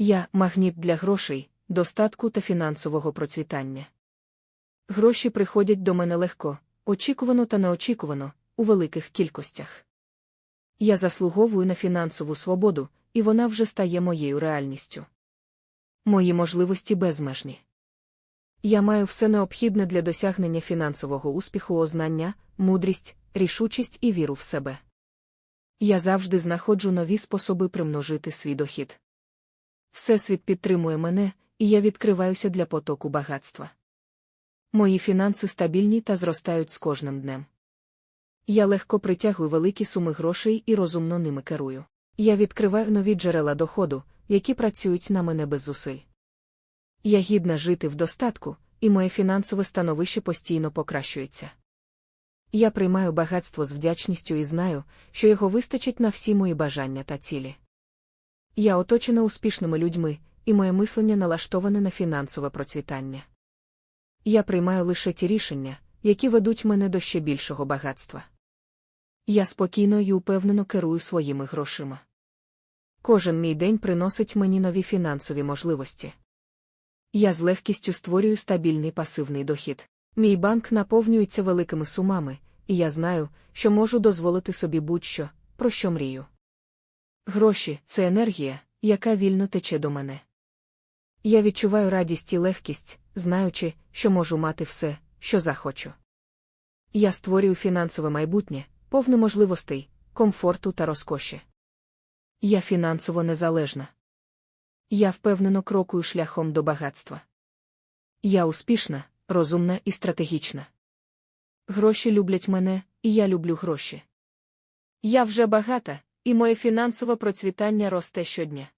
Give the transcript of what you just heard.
Я магніт для грошей, достатку та фінансового процвітання. Гроші приходять до мене легко, очікувано та неочікувано, у великих кількостях. Я заслуговую на фінансову свободу, і вона вже стає моєю реальністю. Мої можливості безмежні. Я маю все необхідне для досягнення фінансового успіху ознання, мудрість, рішучість і віру в себе. Я завжди знаходжу нові способи примножити свій дохід. Всесвіт підтримує мене, і я відкриваюся для потоку багатства. Мої фінанси стабільні та зростають з кожним днем. Я легко притягую великі суми грошей і розумно ними керую. Я відкриваю нові джерела доходу, які працюють на мене без зусиль. Я гідна жити в достатку, і моє фінансове становище постійно покращується. Я приймаю багатство з вдячністю і знаю, що його вистачить на всі мої бажання та цілі. Я оточена успішними людьми, і моє мислення налаштоване на фінансове процвітання. Я приймаю лише ті рішення, які ведуть мене до ще більшого багатства. Я спокійно і упевнено керую своїми грошима. Кожен мій день приносить мені нові фінансові можливості. Я з легкістю створюю стабільний пасивний дохід. Мій банк наповнюється великими сумами, і я знаю, що можу дозволити собі будь-що, про що мрію. Гроші це енергія, яка вільно тече до мене. Я відчуваю радість і легкість, знаючи, що можу мати все, що захочу. Я створюю фінансове майбутнє, повне можливостей, комфорту та розкоші. Я фінансово незалежна. Я впевнено крокую шляхом до багатства. Я успішна, розумна і стратегічна. Гроші люблять мене, і я люблю гроші. Я вже багата, і моє фінансове процвітання росте щодня.